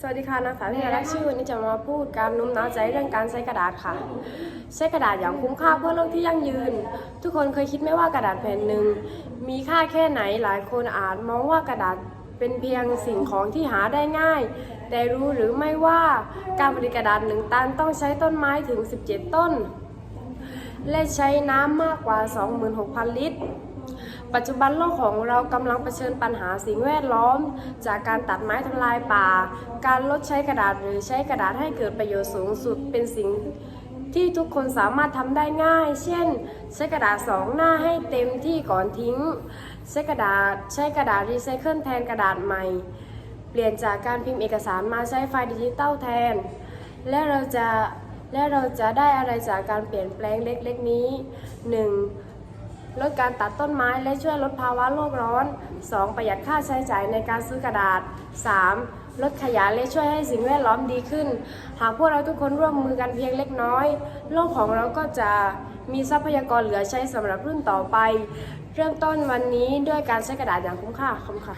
สวัสดีค่ะนางสาวที่รักชื่อวันนี้จะมาพูดการโน้มน้าวใจเรื่องการใช้กระดาษค่ะ ใช้กระดาษอย่างคุ้มค่าเพื่อโลกที่ยั่งยืน ทุกคนเคยคิดไหมว่ากระดาษแผ่นหนึ่งมีค่าแค่ไหนหลายคนอาจมองว่ากระดาษเป็นเพียงสิ่งของที่หาได้ง่าย แต่รู้หรือไม่ว่าการผลิตกระดาษหนึ่งตันต้องใช้ต้นไม้ถึง 17 ต้น และใช้น้ำมากกว่า 26,000 ลิตร ปัจจุบันโลกของเรากำลังเผชิญปัญหาสิ่งแวดล้อม จากการตัดไม้ทำลายป่า การลดใช้กระดาษหรือใช้กระดาษให้เกิดประโยชน์สูงสุดเป็นสิ่งที่ทุกคนสามารถทำได้ง่าย เช่น ใช้กระดาษสองหน้าให้เต็มที่ก่อนทิ้ง ใช้กระดาษใช้กระดาษรีไซเคิลแทนกระดาษใหม่ เปลี่ยนจากการพิมพ์เอกสารมาใช้ไฟล์ดิจิตอลแทน และเราจะและเราจะได้อะไรจากการเปลี่ยนแปลงเล็กๆนี้ 1. ลดการตัดต้นไม้และช่วยลดภาวะโลกร้อน 2. ประหยัดค่าใช้จ่ายในการซื้อกระดาษ 3. ลดขยะและช่วยให้สิ่งแวดล้อมดีขึ้น หากพวกเราทุกคนร่วมมือกันเพียงเล็กน้อย โลกของเราก็จะมีทรัพยากรเหลือใช้สำหรับรุ่นต่อไป เริ่มต้นวันนี้ด้วยการใช้กระดาษอย่างคุ้มค่าคุ้มค่ะ